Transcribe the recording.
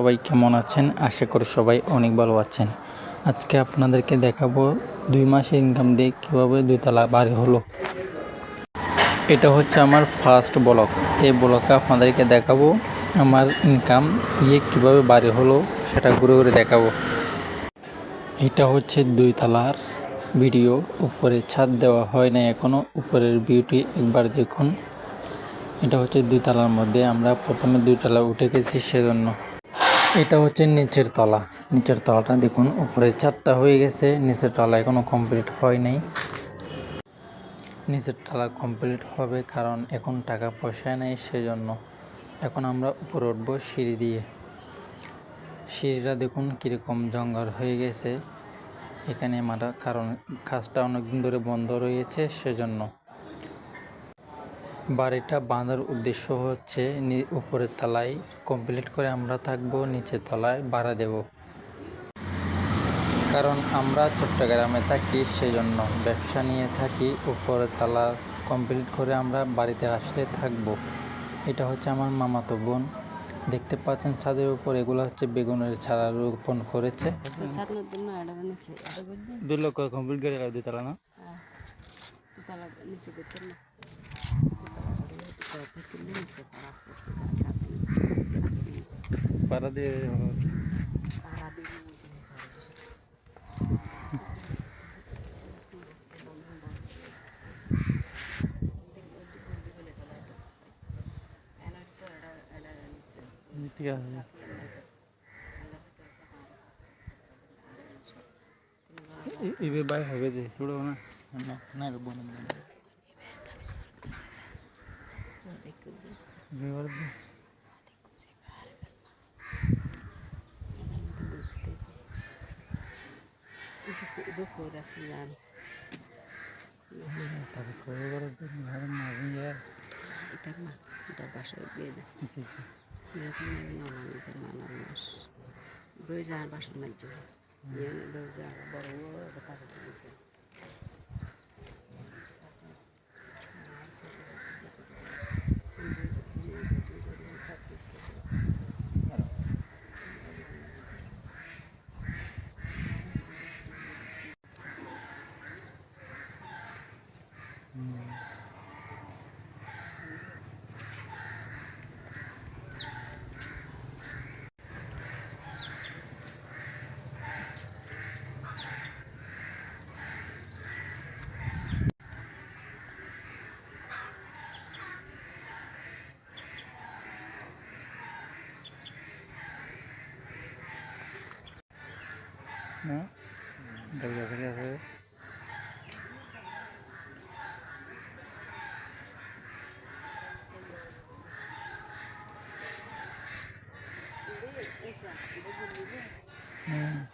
সবাই কেমন আছেন? আশা করি সবাই অনেক ভালো আছেন। আজকে আপনাদেরকে দেখাবো দুই মাসের ইনকাম দিয়ে কীভাবে দুইতলা বাড়ি হলো। এটা হচ্ছে আমার ফার্স্ট ব্লক এই ব্লগে আপনাদেরকে দেখাবো আমার ইনকাম দিয়ে কীভাবে বাড়ি হলো, সেটা ঘুরে ঘুরে দেখাবো। এটা হচ্ছে দুই তলার ভিডিও উপরে ছাদ দেওয়া হয় না এখনও। উপরের বিউটি একবার দেখুন। এটা হচ্ছে দুই তলার মধ্যে আমরা প্রথমে দুই তলা উঠে গেছি, সেজন্য। এটা হচ্ছে নিচের তলা। নিচের তলাটা দেখুন, উপরে ছাদটা হয়ে গেছে। নিচের তলা এখনও কমপ্লিট হয় নাই। নিচের তলা কমপ্লিট হবে কারণ এখন টাকা পয়সা নেই সেজন্য। এখন আমরা উপরে উঠবো সিঁড়ি দিয়ে। সিঁড়িটা দেখুন কীরকম জঙ্গল হয়ে গেছে। এখানে মারা কারণ, কাজটা অনেকদিন ধরে বন্ধ রয়েছে সেজন্য। বাড়িটা বাঁধার উদ্দেশ্য হচ্ছে নি- উপরের তলায় কমপ্লিট করে আমরা থাকব নিচের তলায় ভাড়া দেব। কারণ আমরা চট্টগ্রামে থাকি সেজন্য ব্যবসা নিয়ে থাকি উপরের তলা কমপ্লিট করে আমরা বাড়িতে আসলে থাকব। এটা হচ্ছে আমার মামাতো বোন। দেখতে পাচ্ছেন ছাদের উপর এগুলো হচ্ছে বেগুনের চারা রোপণ করেছে। জন্য দুই লক্ষ কমপ্লিট করে না? তুই নিচে করতে না। থেকে নিচে তারা ভাড়া দিয়ে তারা দিয়ে ঠিক আছে ইবে বাই হবে যে ছোড়ো না না না রে বোন দেখো Böyle zar başlamak için. Yani böyle zar, böyle zar, böyle zar. ना दरवाज़ा 嗯。